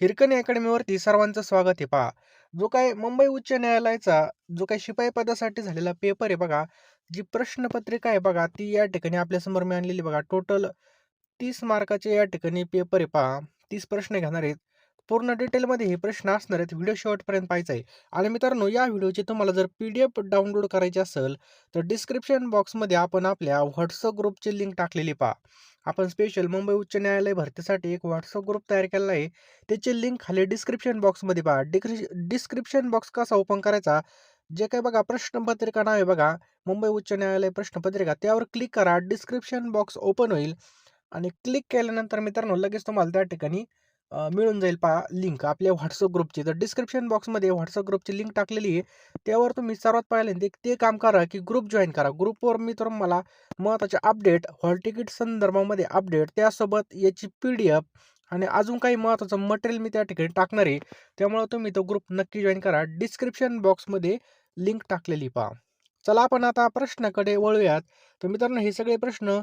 हिरकणी अकॅडमीवरती सर्वांचं स्वागत आहे पहा. जो काय मुंबई उच्च न्यायालयाचा जो काही शिपाई पदासाठी झालेला पेपर आहे बघा जी प्रश्नपत्रिका आहे बघा ती या ठिकाणी आपल्यासमोर मी आणलेली बघा. टोटल तीस मार्काचे या ठिकाणी पेपर आहे पहा. तीस प्रश्न घेणार आहेत. पूर्ण डिटेलमध्ये हे प्रश्न असणार आहेत. व्हिडिओ शेवटपर्यंत पाहायचा आहे. आणि मित्रांनो या व्हिडिओची तुम्हाला जर पी डी एफ डाउनलोड करायची असेल तर डिस्क्रिप्शन बॉक्समध्ये आपण आपल्या व्हॉट्सअप ग्रुपची लिंक टाकलेली पहा. आपण स्पेशल मुंबई उच्च न्यायालय भरतीसाठी एक व्हॉट्सअप ग्रुप तयार केलेला आहे. त्याची लिंक खाली डिस्क्रिप्शन बॉक्समध्ये पहा. डिक्रि डिस्क्रिप्शन बॉक्स कसा ओपन करायचा जे काय बघा प्रश्नपत्रिका नाव आहे बघा मुंबई उच्च न्यायालय प्रश्नपत्रिका त्यावर क्लिक करा. डिस्क्रिप्शन बॉक्स ओपन होईल. आणि क्लिक केल्यानंतर मित्रांनो लगेच तुम्हाला त्या ठिकाणी मिळून जाईल पहा लिंक आपल्या व्हॉट्सअप ग्रुपची तर डिस्क्रिप्शन बॉक्समध्ये व्हॉट्सअप ग्रुपची लिंक टाकलेली आहे त्यावर तुम्ही सर्वात पहिल्यांदा एक ते काम करा की ग्रुप जॉईन करा. ग्रुपवर मी मला महत्त्वाचे अपडेट हॉल तिकीट संदर्भामध्ये अपडेट त्यासोबत याची पी डी एफ आणि अजून काही महत्त्वाचं मटेरियल मी त्या ठिकाणी टाकणार आहे. त्यामुळं तुम्ही तो ग्रुप नक्की जॉईन करा. डिस्क्रिप्शन बॉक्समध्ये लिंक टाकलेली पहा. चला आपण आता प्रश्नाकडे वळूयात. तर मित्रांनो हे सगळे प्रश्न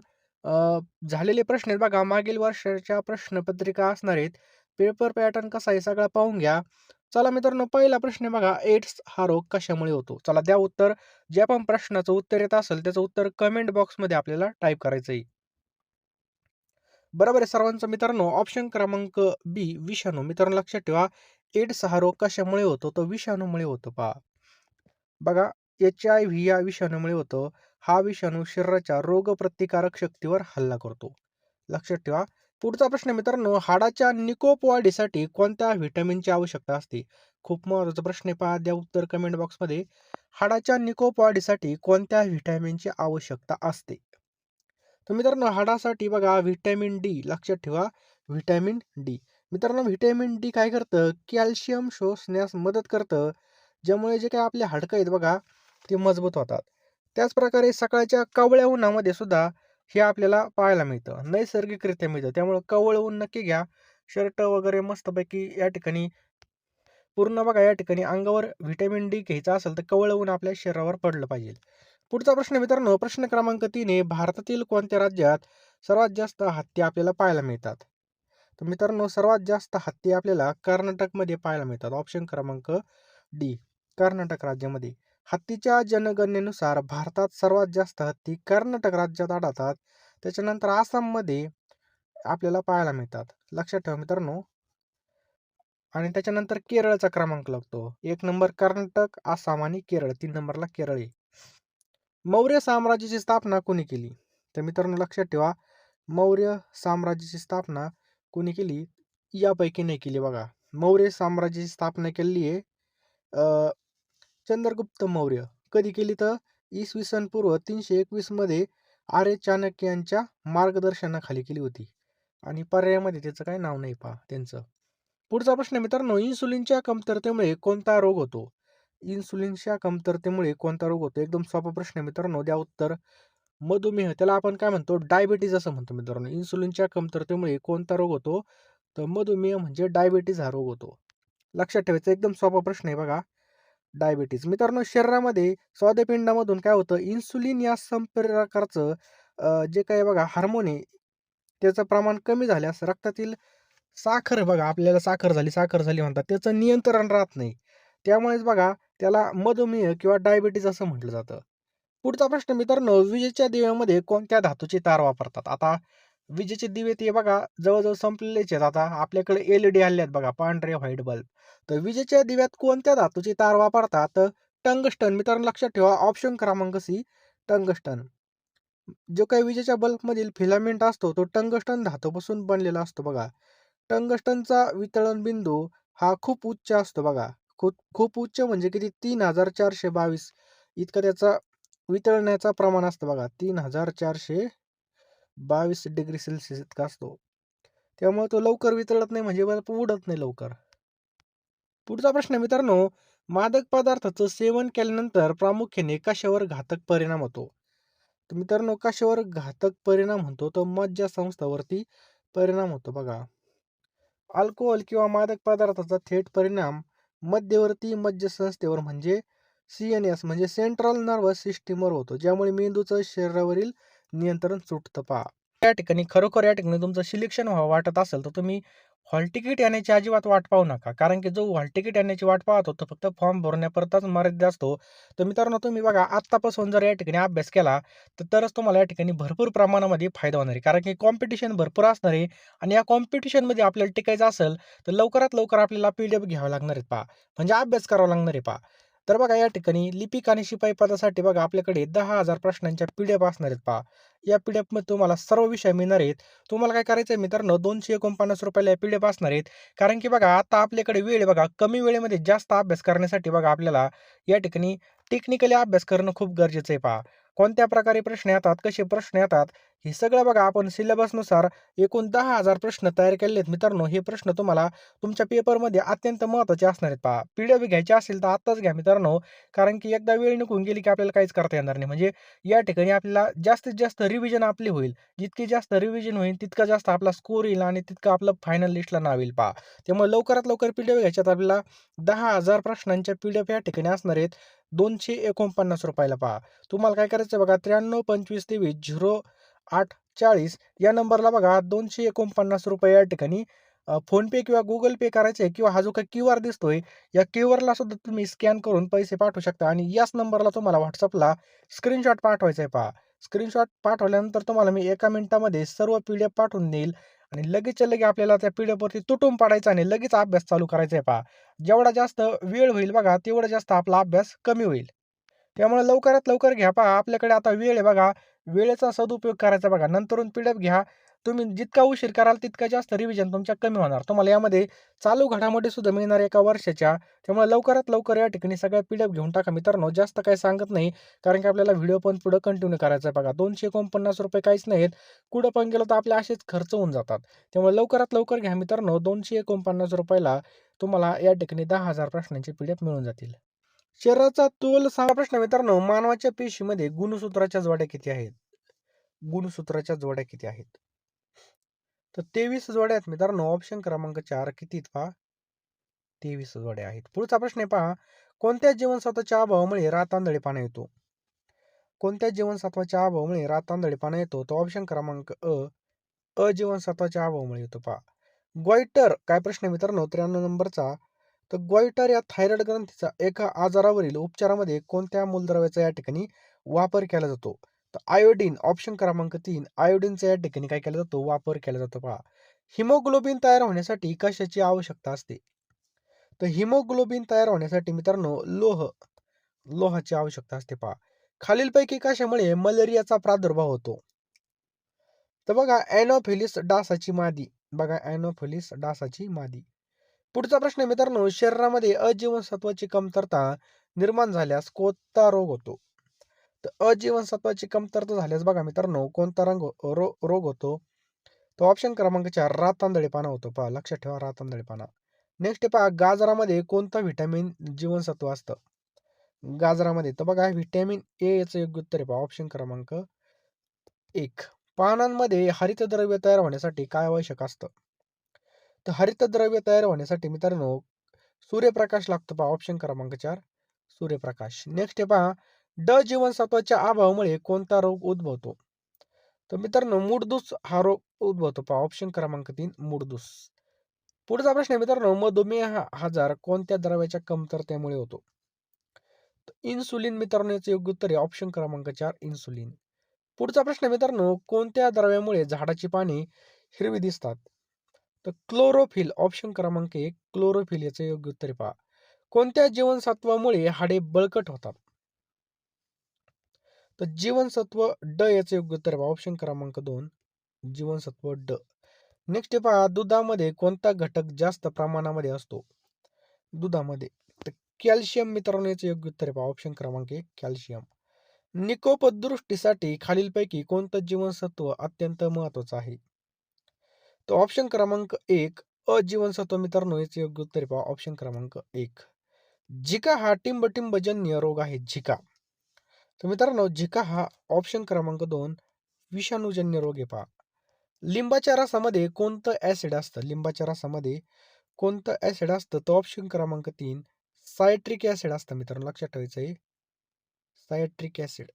झालेले प्रश्न आहेत बघा. मागील वर्षाच्या प्रश्नपत्रिका असणार आहेत. पेपर पॅटर्न कसा आहे सगळा पाहून घ्या. चला मित्रांनो पहिला प्रश्न बघा एड्स हा रोग कशामुळे होतो? चला द्या उत्तर. ज्या पण प्रश्नाचं उत्तर येत असेल त्याचं उत्तर कमेंट बॉक्समध्ये आपल्याला टाईप करायचं आहे. बरोबर आहे सर्वांचं मित्रांनो ऑप्शन क्रमांक बी विषाणू. मित्रांनो लक्षात ठेवा एड्स हा रोग कशामुळे होतो? तो विषाणूमुळे होतो पहा. बघा एच आय व्ही या विषाणूमुळे होतो. हा विषाणू शरीराच्या रोगप्रतिकारक शक्तीवर हल्ला करतो. लक्षात ठेवा पुढचा प्रश्न मित्रांनो हाडाच्या निकोप वाढीसाठी कोणत्या व्हिटॅमिनची आवश्यकता असते? खूप महत्त्वाचा प्रश्न आहे पहा द्या उत्तर कमेंट बॉक्समध्ये हाडाच्या निकोप वाढीसाठी कोणत्या व्हिटॅमिनची आवश्यकता असते? तर मित्रांनो हाडासाठी बघा व्हिटॅमिन डी लक्षात ठेवा व्हिटॅमिन डी. मित्रांनो व्हिटॅमिन डी काय करतं? कॅल्शियम शोषण्यास मदत करतं ज्यामुळे जे काय आपले हाडकं आहेत बघा ते मजबूत होतात. त्याचप्रकारे सकाळच्या कवळ्या उन्हामध्ये सुद्धा हे आपल्याला पाहायला मिळतं. नैसर्गिकरित्या मिळतं. त्यामुळं कवळ ऊन नक्की घ्या. शर्ट वगैरे मस्तपैकी या ठिकाणी पूर्ण बघा या ठिकाणी अंगावर व्हिटॅमिन डी घ्यायचं असेल तर कवळ ऊन आपल्या शरीरावर पडलं पाहिजे. पुढचा प्रश्न मित्रांनो प्रश्न क्रमांक तीन आहे भारतातील कोणत्या राज्यात सर्वात जास्त हत्ती आपल्याला पाहायला मिळतात? तर मित्रांनो सर्वात जास्त हत्ती आपल्याला कर्नाटकमध्ये पाहायला मिळतात. ऑप्शन क्रमांक डी कर्नाटक राज्यामध्ये. हत्तीच्या जनगणनेनुसार भारतात सर्वात जास्त हत्ती कर्नाटक राज्यात आढळतात. त्याच्यानंतर आसाममध्ये आपल्याला पाहायला मिळतात. लक्षात ठेवा मित्रांनो. आणि त्याच्यानंतर केरळचा क्रमांक लागतो. एक नंबर कर्नाटक आसाम आणि केरळ. तीन नंबरला केरळ आहे. मौर्य साम्राज्याची स्थापना कोणी केली? तर मित्रांनो लक्षात ठेवा. मौर्य साम्राज्याची स्थापना कोणी केली? यापैकी नाही केली बघा. मौर्य साम्राज्याची स्थापना केलेली आहे चंद्रगुप्त मौर्य. कधी केली तर? इसवी सन पूर्व तीनशे एकवीसमध्ये आर्य चाणक्य यांच्या मार्गदर्शनाखाली केली होती. आणि पर्यायामध्ये त्याचं काही नाव नाही पहा त्यांचं. पुढचा प्रश्न मित्रांनो इन्सुलिनच्या कमतरतेमुळे कोणता रोग होतो? इन्सुलिनच्या कमतरतेमुळे कोणता रोग होतो? एकदम सोपा प्रश्न आहे मित्रांनो द्या उत्तर. मधुमेह त्याला आपण काय म्हणतो? डायबिटीज असं म्हणतो मित्रांनो. इन्सुलिनच्या कमतरतेमुळे कोणता रोग होतो? तर मधुमेह म्हणजे डायबिटीज हा रोग होतो. लक्षात ठेवायचा एकदम सोपा प्रश्न आहे बघा. डायबिटीज. मित्रांनो शरीरामध्ये स्वादपिंडामधून काय होतं इन्सुलिन या संप्रेरकाचं जे काय बघा हार्मोन आहे त्याचं प्रमाण कमी झाल्यास रक्तातील साखर बघा आपल्याला साखर झाली साखर झाली म्हणतात त्याचं नियंत्रण राहत नाही. त्यामुळेच बघा त्याला मधुमेह किंवा डायबिटीज असं म्हटलं जातं. पुढचा प्रश्न मित्रांनो विजेच्या दिव्यामध्ये कोणत्या धातूचे तार वापरतात? आता विजेचे दिवे ते बघा जवळजवळ संपलेलेच आहेत. आता आपल्याकडे एल ई डी आले आहेत बघा पांढरे व्हाईट बल्ब. तर विजेच्या दिव्यात कोणत्या धातूची तार वापरतात? तर टंगस्टन मित्रांनो लक्षात ठेवा ऑप्शन क्रमांक सी टंगस्टन. जो काही विजेच्या बल्बमधील फिलामेंट असतो तो टंगस्टन धातूपासून बनलेला असतो बघा. टंगस्टनचा वितळण बिंदू हा खूप उच्च असतो बघा. खूप खूप उच्च म्हणजे किती? तीन हजार चारशे बावीस. इतका त्याचा वितळण्याचा प्रमाण असतं बघा. तीन हजार चारशे बावीस डिग्री सेल्सिअस इतका असतो. त्यामुळे तो लवकर वितळत नाही म्हणजे बल्ब उडत नाही लवकर. पुढचा प्रश्न मित्रांनो मादक पदार्थाचं सेवन केल्यानंतर प्रामुख्याने कशावर घातक परिणाम होतो? तर मित्रांनो कशावर घातक परिणाम होतो? तर मज्जा संस्थावरती परिणाम होतो बघा. अल्कोहोल किंवा मादक पदार्थाचा थेट परिणाम मध्यवर्ती मज्जसंस्थेवर म्हणजे सी एन एस म्हणजे सेंट्रल नर्वस सिस्टीमवर होतो ज्यामुळे मेंदूचं शरीरावरील नियंत्रण सुटतं पहा या ठिकाणी खरोखर या ठिकाणी तुमचं सिलेक्शन व्हावं वाटत असेल तर तुम्ही हॉल तिकीट येण्याची अजिबात वाट पाहू नका. कारण की जो हॉल तिकीट येण्याची वाट पाहतो तो फक्त फॉर्म भरण्यापुरताच मर्यादित असतो. तर मित्रांनो तुम्ही बघा आत्तापासून जर या ठिकाणी अभ्यास केला तर तरच तुम्हाला या ठिकाणी भरपूर प्रमाणामध्ये फायदा होणार आहे. कारण की कॉम्पिटिशन भरपूर असणार आहे आणि या कॉम्पिटिशनमध्ये आपल्याला टिकायचं असेल तर लवकरात लवकर आपल्याला पी-डी-एफ घ्यावं लागणार आहे पहा. म्हणजे अभ्यास करावा लागणार आहे पहा. तर बघा या ठिकाणी लिपिक आणि शिपाई पदासाठी बघा आपल्याकडे दहा हजार प्रश्नांच्या पी-डी-एफ असणार आहेत पहा. या पी-डी-एफमध्ये तुम्हाला सर्व विषय मिळणार आहेत. तुम्हाला काय करायचं आहे मित्रांनो ₹249 ला पी-डी-एफ असणार आहेत. कारण की बघा आता आपल्याकडे वेळ बघा कमी वेळेमध्ये जास्त अभ्यास करण्यासाठी बघा आपल्याला या ठिकाणी टेक्निकली अभ्यास करणं खूप गरजेचं आहे पहा. कोणत्या प्रकारे प्रश्न येतात, कसे प्रश्न येतात, हे सगळं बघा आपण सिलेबसनुसार एकूण दहा हजार प्रश्न तयार केले आहेत मित्रांनो. हे प्रश्न तुम्हाला तुमच्या पेपरमध्ये अत्यंत महत्त्वाचे असणार आहेत पहा. पी-डी-एफ घ्यायचे असेल तर आत्ताच घ्या मित्रांनो. कारण की एकदा वेळ निघून गेली की आपल्याला काहीच करता येणार नाही. म्हणजे या ठिकाणी आपल्याला जास्तीत जास्त रिव्हिजन आपली होईल. जितकी जास्त रिव्हिजन होईल तितका जास्त आपला स्कोर येईल आणि तितकं आपलं फायनल लिस्टला नाव येईल पहा. त्यामुळे लवकरात लवकर पी-डी-एफ घ्यायच्यात आपल्याला दहा हजार प्रश्नांच्या पी-डी-एफ या ठिकाणी असणार आहेत. दोनशे एकोणपन्नास रुपयाला पहा. तुम्हाला काय करायचं बघा 9325230840 या नंबरला बघा ₹249 या ठिकाणी फोनपे किंवा गुगल पे करायचं आहे किंवा हा जो काही क्यू आर दिसतोय या क्यू आरला सुद्धा तुम्ही स्कॅन करून पैसे पाठवू शकता आणि याच नंबरला तुम्हाला व्हॉट्सअपला स्क्रीनशॉट पाठवायचा आहे पहा. स्क्रीनशॉट पाठवल्यानंतर तुम्हाला मी एका मिनिटामध्ये सर्व पी-डी-एफ पाठवून देईल आणि लगेचच्या लगे आपल्याला त्या पी-डी-एफवरती तुटून पाडायचं आणि लगेच अभ्यास चालू करायचा आहे पहा. जेवढा जास्त वेळ होईल बघा तेवढा जास्त आपला अभ्यास कमी होईल. त्यामुळे लवकरात लवकर घ्या पहा. आपल्याकडे आता वेळ आहे बघा. वेळेचा सदुपयोग करायचा बघा. नंतरून पी-डी-एफ घ्या. तुम्ही जितका उशीर कराल तितका जास्त रिव्हिजन तुमच्या कमी होणार. तुम्हाला यामध्ये चालू घडामोडी सुद्धा मिळणार एका वर्षाच्या. त्यामुळे लवकरात लवकर या ठिकाणी सगळ्या पी घेऊन टाका मित्रांनो. जास्त काही सांगत नाही. कारण की आपल्याला व्हिडिओ पण पुढं कंटिन्यू करायचा आहे बघा. ₹249 काहीच नाहीत. कुठं पण गेलो तर आपले असेच खर्च होऊन जातात. त्यामुळे लवकरात लवकर घ्या मित्रांनो. ₹249 ला तुम्हाला या ठिकाणी 10,000 प्रश्नांचे पी मिळून जातील. शरीराचा तोल सांगा प्रश्न मित्रांनो. मानवाच्या पेशीमध्ये गुणसूत्राच्या जोड्या किती आहेत? गुणसूत्राच्या जोड्या किती आहेत? तर 23 जोड्या आहेत मित्रांनो. ऑप्शन क्रमांक चार किती पहा? 23 जोड्या आहेत. पुढचा प्रश्न आहे पहा. कोणत्या जीवनसत्वाच्या अभावामुळे रातआंधळेपणा येतो? कोणत्या जीवनसत्वाच्या अभावामुळे रातआंधळेपणा येतो? तो ऑप्शन क्रमांक अ. अ जीवनसत्वाच्या अभावामुळे येतो पहा. गॉइटर काय प्रश्न आहे मित्रांनो 93 नंबरचा. तर गॉइटर या थायरॉइड ग्रंथीचा एका आजारावरील उपचारामध्ये कोणत्या मूलद्रव्याचा या ठिकाणी वापर केला जातो? तर आयोडीन ऑप्शन क्रमांक तीन आयोडीनचा या ठिकाणी काय केला जातो? वापर केला जातो पहा. हिमोग्लोबिन तयार होण्यासाठी कशाची आवश्यकता असते? तर हिमोग्लोबिन तयार होण्यासाठी मित्रांनो लोह लोहाची आवश्यकता असते पहा. खालीलपैकी कशामुळे मलेरियाचा प्रादुर्भाव होतो? तर बघा एनोफिलिस डासाची मादी. बघा एनोफिलिस डासाची मादी. पुढचा प्रश्न मित्रांनो शरीरामध्ये अजीवनसत्वाची कमतरता निर्माण झाल्यास कोणता रोग होतो? तर अ जीवनसत्वाची कमतरता झाल्यास बघा मित्रांनो कोणता रंग रो रोग होतो? तो ऑप्शन क्रमांक 4 पाना होतो पहा. लक्षात ठेवा रातआंधळेपणा. नेक्स्ट पहा गाजरामध्ये कोणतं व्हिटॅमिन जीवनसत्व असतं? गाजरामध्ये तर बघा व्हिटॅमिन ए याचं योग्य उत्तर आहे पहा. ऑप्शन क्रमांक एक पानांमध्ये हरितद्रव्य तयार होण्यासाठी काय आवश्यक असतं? तर हरितद्रव्य तयार होण्यासाठी मित्रांनो सूर्यप्रकाश लागतो पहा. ऑप्शन क्रमांक चार सूर्यप्रकाश. नेक्स्ट पहा ड जीवनसत्वाच्या अभावामुळे कोणता रोग उद्भवतो? तर मित्रांनो मूडदूस हा रोग उद्भवतो पहा. ऑप्शन क्रमांक तीन मूडदूस. पुढचा प्रश्न आहे मित्रांनो मधुमेह आजार कोणत्या द्रव्याच्या कमतरतेमुळे होतो? इन्सुलिन मित्रांनो याचं योग्य उत्तर आहे ऑप्शन क्रमांक चार इन्सुलिन. पुढचा प्रश्न आहे मित्रांनो कोणत्या द्रव्यामुळे झाडाची पाने हिरवी दिसतात? तर क्लोरोफिल ऑप्शन क्रमांक एक क्लोरोफिल याचं योग्य उत्तर पहा. कोणत्या जीवनसत्वामुळे हाडे बळकट होतात? तर जीवनसत्व ड याचं योग्य उत्तर आहे ऑप्शन क्रमांक दोन जीवनसत्व ड. नेक्स्ट पहा दुधामध्ये कोणता घटक जास्त प्रमाणामध्ये असतो? दुधामध्ये तर कॅल्शियम मित्रांनो याचं योग्य उत्तर आहे ऑप्शन क्रमांक एक कॅल्शियम. निकोपदृष्टीसाठी खालीलपैकी कोणतं जीवनसत्व अत्यंत महत्त्वाचं आहे? तर ऑप्शन क्रमांक एक अ जीवनसत्व मित्रांनो याचं योग्य उत्तर पहा. ऑप्शन क्रमांक एक झिका हा टिंबटिंबजन्य रोग आहे. झिका. तर मित्रांनो झिका हा ऑप्शन क्रमांक दोन विषाणूजन्य रोग आहे पहा. लिंबाच्या रसामध्ये कोणतं ॲसिड असतं? लिंबाच्या रसामध्ये कोणतं ॲसिड असतं? तर ऑप्शन क्रमांक तीन सायट्रिक ॲसिड असतं मित्रांनो लक्षात ठेवायचं आहे. Citric acid.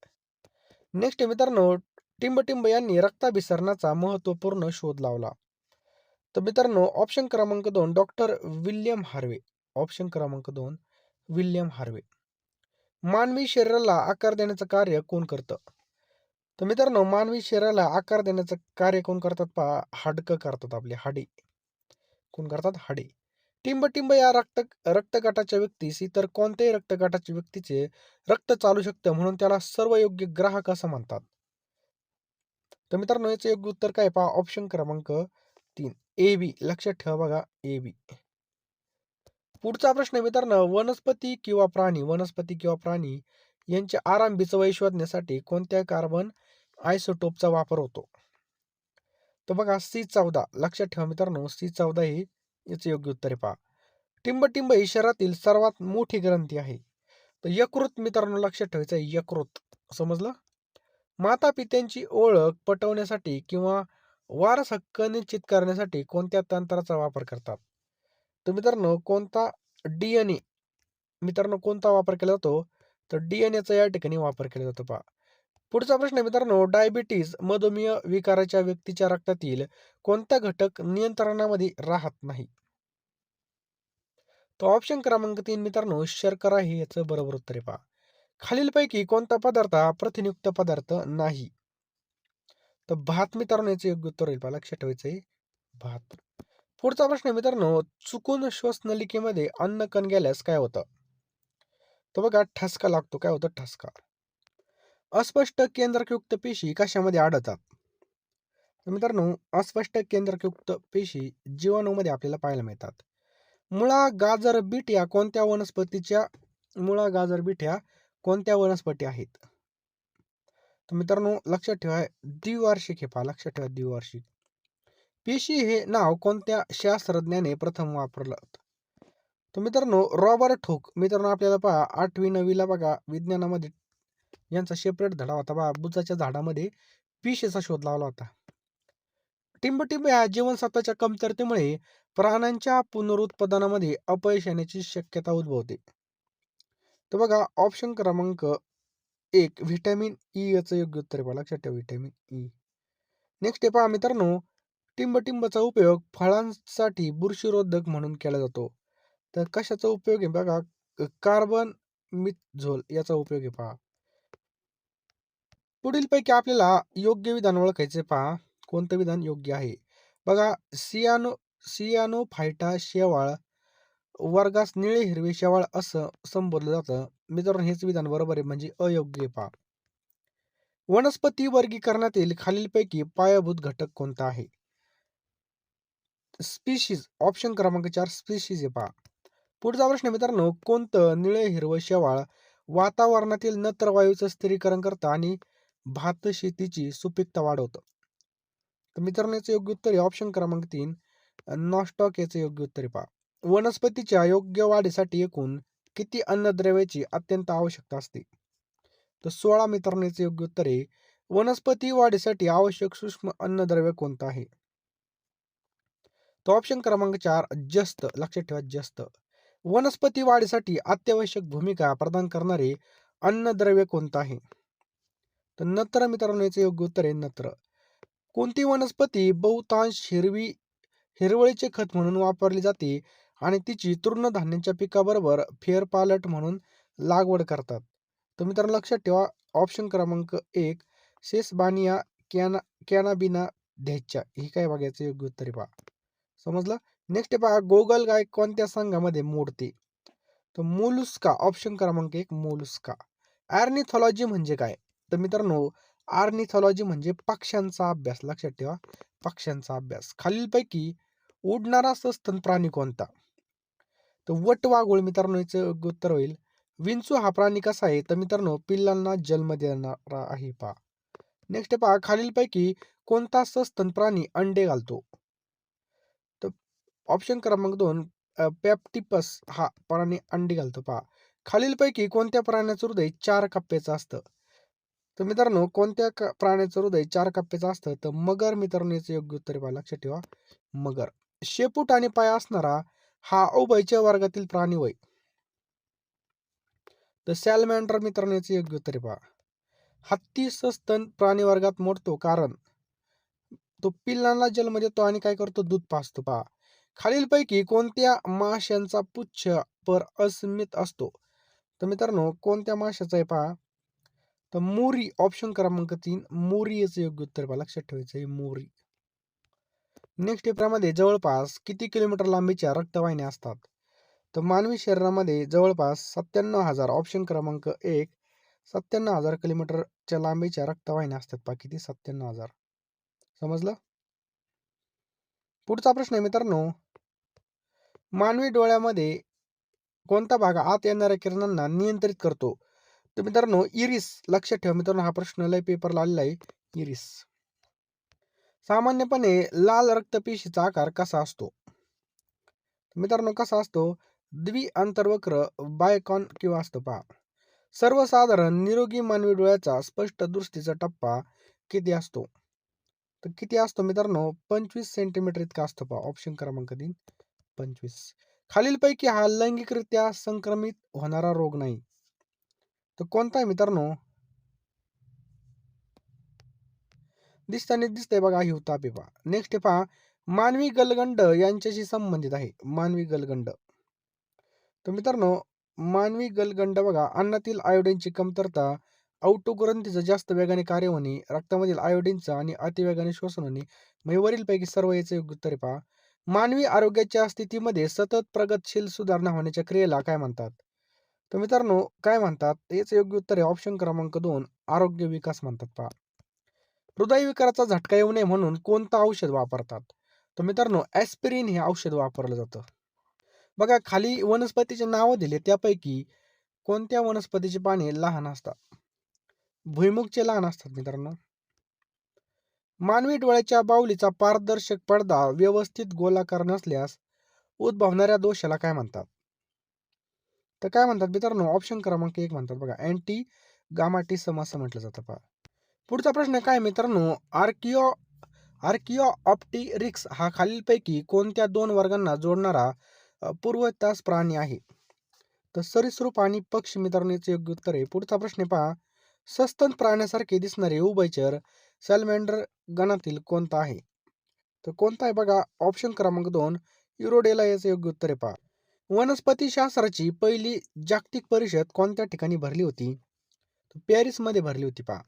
नेक्स्ट मित्रांनो टिंबटिंब यांनी रक्ताभिसरणाचा महत्त्वपूर्ण शोध लावला. तर मित्रांनो ऑप्शन क्रमांक दोन डॉक्टर विल्यम हार्वे ऑप्शन क्रमांक दोन विल्यम हार्वे मानवी शरीराला आकार देण्याचं कार्य कोण करतं? तर मित्रांनो मानवी शरीराला आकार देण्याचं कार्य कोण करतात पहा? हाडकं करतात आपली हाडे. कोण करतात? हाडे. टिंब टिंब या रक्त रक्तगटाच्या व्यक्तीस इतर कोणत्याही रक्तगटाच्या व्यक्तीचे रक्त चालू शकतं म्हणून त्याला सर्व योग्य ग्राहक असं म्हणतात. तर मित्रांनो याचं योग्य उत्तर काय पहा? ऑप्शन क्रमांक तीन. ए बी लक्षात ठेवा बघा ए बी पुढचा प्रश्न आहे मित्रांनो वनस्पती किंवा प्राणी वनस्पती किंवा प्राणी यांचे आराम वय शोधण्यासाठी कोणत्या कार्बन आयसोटोपचा वापर होतो? तर बघा सी चौदा. लक्षात ठेवा मित्रांनो सी चौदा हे याचं योग्य उत्तर आहे पहा. टिंबटिंब ही शहरातील सर्वात मोठी ग्रंथी आहे. तर यकृत मित्रांनो लक्षात ठेवायचं आहे यकृत. समजलं? माता पित्यांची ओळख पटवण्यासाठी किंवा वारस हक्क निश्चित करण्यासाठी कोणत्या तंत्राचा वापर करतात? तर मित्रांनो कोणता डीएनए मित्रांनो कोणता वापर केला जातो? तर डीएनएचा या ठिकाणी वापर केला जातो पहा. पुढचा प्रश्न आहे मित्रांनो डायबिटीज मधुमेह विकाराच्या व्यक्तीच्या रक्तातील कोणता घटक नियंत्रणामध्ये राहत नाही? तर ऑप्शन क्रमांक तीन मित्रांनो शर्करा हे याचं बरोबर उत्तर आहे पहा. खालीलपैकी कोणता पदार्थ हा प्रथिनयुक्त पदार्थ नाही? तर भात मित्रांनो याचं योग्य उत्तर होईल पहा. लक्षात ठेवायचं आहे भात. पुढचा प्रश्न मित्रांनो चुकून श्वसनलिकेमध्ये अन्न कण गेल्यास काय होतं? तर बघा ठसका लागतो. काय होतं? ठसका. अस्पष्ट केंद्रकयुक्त पेशी कशामध्ये आढळतात? मित्रांनो अस्पष्ट केंद्रकयुक्त पेशी जीवाणूमध्ये आपल्याला पाहायला मिळतात. मुळा गाजर बिट्या कोणत्या वनस्पतीच्या मुळा गाजर बिट्या कोणत्या वनस्पती आहेत? तर मित्रांनो लक्षात ठेवा द्विवार्षिक हे पहा. लक्षात ठेवा द्विवार्षिक. पेशी हे नाव कोणत्या शास्त्रज्ञाने प्रथम वापरलं? तर मित्रांनो रॉबर्ट हुक मित्रांनो आपल्याला पहा आठवी नववीला बघा विज्ञानामध्ये यांचा सेपरेट धडा होता बा बुजाच्या झाडामध्ये पेशीचा शोध लावला होता. टिंबटिंब या जीवनसत्वाच्या कमतरतेमुळे प्राण्यांच्या पुनरुत्पादनामध्ये अपयश येण्याची शक्यता उद्भवते. तर बघा ऑप्शन क्रमांक एक व्हिटॅमिन ई e याचं योग्य उत्तर आहे बघा, लक्षात ठेवा व्हिटॅमिन ई नेक्स्ट आहे पहा मित्रांनो टिंबटिंबचा उपयोग फळांसाठी बुरशीरोधक म्हणून केला जातो. तर कशाचा उपयोग आहे बघा कार्बन मिथझोल याचा उपयोग आहे पहा. पुढीलपैकी आपल्याला योग्य विधान ओळखायचे पहा कोणतं विधान योग्य आहे? बघा सियानो सियानो फायटा शेवाळ वर्गास निळे हिरवे शेवाळ असं संबोधलं जातं. मित्रांनो हेच विधान बरोबर आहे म्हणजे अयोग्य पहा. वनस्पती वर्गीकरणातील खालीलपैकी पायाभूत घटक कोणता आहे? स्पीशीज ऑप्शन क्रमांक चार स्पीशीज आहे पहा. पुढचा प्रश्न मित्रांनो कोणतं निळे हिरवं शेवाळ वातावरणातील नत्र वायूचं स्थिरीकरण करतं आणि भात शेतीची सुपीकता वाढवतं? तर मित्रांनो याचं योग्य उत्तर आहे ऑप्शन क्रमांक तीन. नॉस्टॉक याचं योग्य उत्तर आहे पहा. वनस्पतीच्या योग्य वाढीसाठी एकूण किती अन्नद्रव्याची अत्यंत आवश्यकता असते? तर सोळा मित्रांनो याचं योग्य उत्तर आहे. वनस्पती वाढीसाठी आवश्यक सूक्ष्म अन्नद्रव्य कोणतं आहे? तो ऑप्शन क्रमांक चार जस्त. लक्षात ठेवा जस्त. वनस्पती वाढीसाठी अत्यावश्यक भूमिका प्रदान करणारे अन्नद्रव्य कोणतं आहे? तर नत्र मित्रांनो याचं योग्य उत्तर आहे नत्र. कोणती वनस्पती बहुतांश हिरवी हिरवळीचे खत म्हणून वापरली जाते आणि तिची तृणधान्याच्या पिकाबरोबर फेरपालट म्हणून लागवड करतात? तर मित्रांनो लक्षात ठेवा ऑप्शन क्रमांक एक सेसबानिया कॅना कॅनाबिना ध्याच्या ही काय बघायचं योग्य उत्तर आहे पहा समजलं? नेक्स्ट पहा गोगल गाय कोणत्या संघामध्ये मोडते? तर मोलुस्का ऑप्शन क्रमांक एक मोलुस्का. ॲर्निथॉलॉजी म्हणजे काय? तर मित्रांनो आर्निथॉलॉजी म्हणजे पक्ष्यांचा अभ्यास. लक्षात ठेवा पक्ष्यांचा अभ्यास. खालीलपैकी उडणारा सस्तन प्राणी कोणता? तर वटवाघूळ मित्रांनो याचं उत्तर होईल. विंचू हा प्राणी कसा आहे? तर मित्रांनो पिल्लांना जन्म देणारा आहे पहा. नेक्स्ट पहा खालीलपैकी कोणता सस्तन प्राणी अंडे घालतो? ऑप्शन क्रमांक दोन पॅप्टिपस हा प्राणी अंडी घालतो. पहा खालीलपैकी कोणत्या प्राण्याचं हृदय चार कप्प्याचं असतं? तर मित्रांनो कोणत्या क- प्राण्याचं हृदय चार कप्प्याचं असतं? तर मगर मित्रांनो याचं योग्य उत्तर पहा लक्षात ठेवा. मगर. शेपूट आणि पाय असणारा हा उभयच्या वर्गातील प्राणी होय. तर सॅलमॅन्डर मित्रांनो याचं योग्य उत्तर पहा. हत्ती सस्तन प्राणी वर्गात मोडतो कारण तो पिल्लांना जन्म देतो आणि काय करतो? दूध पाजतो. पहा खालीलपैकी कोणत्या माशांचा पुच्छ पर अस्मित असतो? तर मित्रांनो कोणत्या माशाचा आहे पहा. तर मोरी ऑप्शन क्रमांक तीन. मोरी याचं योग्य उत्तर पहा. लक्षात ठेवायचं आहे मोरी. नेक्स्ट पेपरामध्ये जवळपास किती किलोमीटर लांबीच्या रक्तवाहिन्या असतात? तर मानवी शरीरामध्ये जवळपास सत्त्याण्णव हजार ऑप्शन क्रमांक एक सत्त्याण्णव हजार किलोमीटरच्या लांबीच्या रक्तवाहिन्या असतात पहा. किती? सत्त्याण्णव हजार. समजलं? पुढचा प्रश्न आहे मित्रांनो. मानवी डोळ्यामध्ये कोणता भाग आत येणाऱ्या किरणांना नियंत्रित करतो? तर मित्रांनो इरिस लक्षात ठेवा. मित्रांनो हा प्रश्न लय पेपरला आलेला आहे. इरिस. सामान्यपणे लाल रक्तपेशीचा आकार कसा असतो? मित्रांनो कसा असतो? द्विअंतर्वक्र बायकॉन किंवा असतो पहा. सर्वसाधारण निरोगी मानवी डोळ्याचा स्पष्ट दृष्टीचा टप्पा किती असतो? तर किती असतो मित्रांनो? पंचवीस सेंटीमीटर इतका असतो पहा ऑप्शन क्रमांक तीन. पंचवीस. खालीलपैकी हा लैंगिकरित्या संक्रमित होणारा रोग नाही. तर कोणता आहे मित्रांनो? दिसताना दिसतंय बघा ही ताप पहा नेक्स्ट पहा. मानवी गलगंड यांच्याशी संबंधित आहे. मानवी गलगंड. तर मित्रांनो मानवी गलगंड बघा. अन्नातील आयोडीनची कमतरता औटोग्रंथीचं जास्त वेगाने कार्य होणे रक्तामधील आयोडीनचं आणि अतिवेगाने शोषण होणे म्हणजे वरीलपैकी सर्व याचे योग्य उत्तर पहा. मानवी आरोग्याच्या स्थितीमध्ये सतत प्रगतशील सुधारणा होण्याच्या क्रियेला काय म्हणतात? तर मित्रांनो काय म्हणतात? याचं योग्य उत्तर आहे ऑप्शन क्रमांक दोन आरोग्य विकास म्हणतात पहा. हृदयविकाराचा झटका येऊ नये म्हणून कोणतं औषध वापरतात? तर मित्रांनो ॲस्पिरिन हे औषध वापरलं जातं. बघा खाली वनस्पतीचे नावं दिले त्यापैकी कोणत्या वनस्पतीची पाने लहान असतात? भुईमुगचे लहान असतात मित्रांनो. मानवी डोळ्याच्या बाहुलीचा पारदर्शक पडदा व्यवस्थित गोलाकार नसल्यास उद्भवणाऱ्या दोषाला काय म्हणतात? तर काय म्हणतात मित्रांनो? ऑप्शन क्रमांक एक म्हणतात बघा. अँटी गामाटिसम असं म्हटलं जातं पहा. पुढचा प्रश्न काय मित्रांनो? आर्किओ आर्किओ ऑप्टिरिक्स हा खालीलपैकी कोणत्या दोन वर्गांना जोडणारा पूर्वतास प्राणी आहे? तर सरीसृप आणि पक्षी मित्रांनो याचं योग्य उत्तर आहे. पुढचा प्रश्न पहा. सस्तन प्राण्यासारखे दिसणारे उभयचर सॅलमेंडर गणातील कोणता आहे? तर कोणता आहे बघा ऑप्शन क्रमांक दोन युरोडेला याचं योग्य उत्तर आहे पहा. वनस्पती शास्त्राची पहिली जागतिक परिषद कोणत्या ठिकाणी भरली होती? पॅरिसमध्ये भरली होती पहा.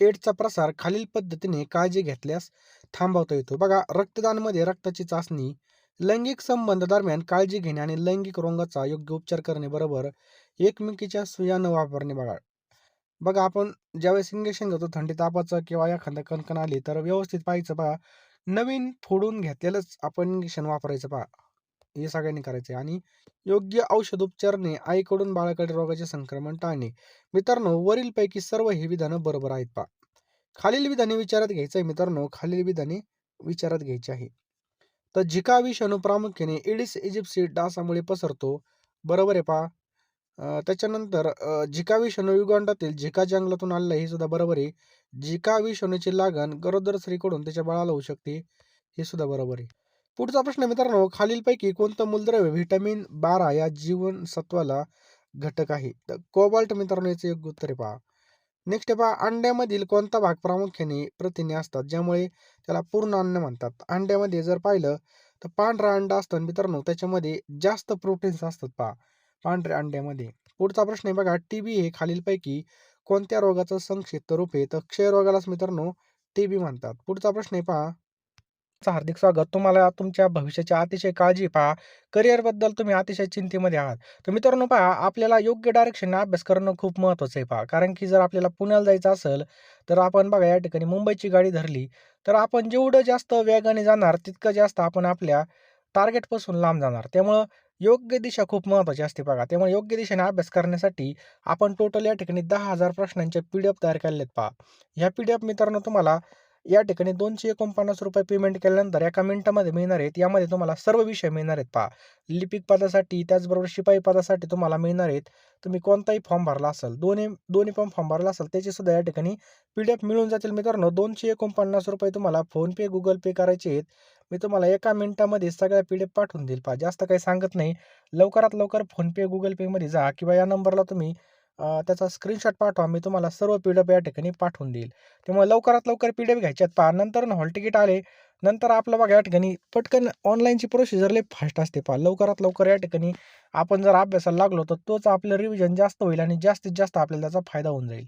एडचा प्रसार खालील पद्धतीने काळजी घेतल्यास थांबवता येतो. बघा रक्तदानमध्ये रक्ताची चाचणी लैंगिक संबंध दरम्यान काळजी घेणे आणि लैंगिक रोगाचा योग्य उपचार करणे बरोबर एकमेकीच्या सुया न वापरणे बघा. बघा आपण ज्यावेळेस इंजेक्शन घेतो थंडी तापाचं किंवा एखादा कणकण आली तर व्यवस्थित पाहायचं पहा. नवीन फोडून घेतलेलंच आपण इंजेक्शन वापरायचं पहा. हे सगळ्यांनी करायचे आणि योग्य औषध उपचारने आईकडून बाळाकडे रोगाचे संक्रमण टाळणे. मित्रांनो वरीलपैकी सर्व ही विधानं बरोबर आहेत पहा. खालील विधाने विचारात घ्यायचं आहे मित्रांनो खालील विधाने विचारात घ्यायची आहे. तर झिका विषाणू प्रामुख्याने एडिस इजिप्सी डासामुळे पसरतो. बरोबर आहे पहा. त्याच्यानंतर झिका विषाणू युगांडातील झिका जंगलातून आलेला हे सुद्धा बरोबर आहे. झिका विषाणूची लागण गरोदर स्त्रीकडून त्याच्या बाळाला होऊ शकते हे सुद्धा बरोबर आहे. पुढचा प्रश्न मित्रांनो खालीलपैकी कोणतं मूलद्रव्य व्हिटॅमिन बारा या जीवनसत्वाला घटक आहे? तर कोबाल्ट मित्रांनो याचं योग्य उत्तर आहे पहा. नेक्स्ट पहा अंड्यामधील कोणता भाग प्रामुख्याने प्रथिने असतात ज्यामुळे त्याला पूर्ण अन्न म्हणतात? अंड्यामध्ये जर पाहिलं तर पांढरा अंडा असतं मित्रांनो त्याच्यामध्ये जास्त प्रोटीन्स असतात पहा. पांढऱ्या अंड्यामध्ये. पुढचा प्रश्न आहे बघा टी बी हे खालीलपैकी कोणत्या रोगाचं संक्षिप्त रूप आहे? तर क्षयरोगालाच मित्रांनो टी बी म्हणतात. पुढचा प्रश्न आहे पहा. हार्दिक स्वागत. तुम्हाला तुमच्या भविष्याची अतिशय काळजी पहा. करिअरबद्दल तुम्ही अतिशय चिंतेमध्ये आहात. तर मित्रांनो पहा आपल्याला योग्य डायरेक्शनने अभ्यास करणं खूप महत्त्वाचं आहे पहा. कारण की जर आपल्याला पुण्याला जायचं असेल तर आपण बघा या ठिकाणी मुंबईची गाडी धरली तर आपण जेवढं जास्त वेगाने जाणार तितकं जास्त आपण आपल्या टार्गेटपासून लांब जाणार. त्यामुळं योग्य दिशा खूप महत्त्वाची असते बघा. त्यामुळे योग्य दिशेने अभ्यास करण्यासाठी आपण टोटल या ठिकाणी दहा हजार प्रश्नांचे पी डी एफ तयार केले आहेत पहा. ह्या पी डी एफ मित्रांनो तुम्हाला या ठिकाणी दोनशे एकोणपन्नास रुपये पेमेंट केल्यानंतर एका मिनिटामध्ये मिळणार आहेत. यामध्ये तुम्हाला सर्व विषय मिळणार आहेत. पहा लिपिक पदासाठी त्याचबरोबर शिपाई पदासाठी तुम्हाला मिळणार आहेत. तुम्ही कोणताही फॉर्म भरला असेल दोन्ही दोन्ही पण फॉर्म भरला असेल त्याचे सुद्धा या ठिकाणी पी डी एफ मिळून जातील मित्रांनो. दोनशे एकोणपन्नास रुपये तुम्हाला फोनपे गुगल पे करायचे आहेत. मी तुम्हाला एका मिनिटामध्ये सगळ्या पी डी एफ पाठवून देईल. पहा जास्त काही सांगत नाही. लवकरात लवकर फोनपे गुगल पेमध्ये जा किंवा या नंबरला तुम्ही त्याचा स्क्रीनशॉट पाठवा. मी तुम्हाला सर्व पी-डी-एफ या ठिकाणी पाठवून देईल. त्यामुळे लवकरात लवकर पी-डी-एफ घ्यायच्यात पहा. नंतर हॉल तिकीट आले, नंतर आपलं बघा या ठिकाणी पटकन ऑनलाईनची प्रोसिजर लई फास्ट असते पहा. लवकरात लवकर या ठिकाणी आपण जर अभ्यासाला लागलो, तर तोच आपलं रिव्हिजन जास्त होईल आणि जास्तीत जास्त आपल्याला त्याचा फायदा होऊन जाईल.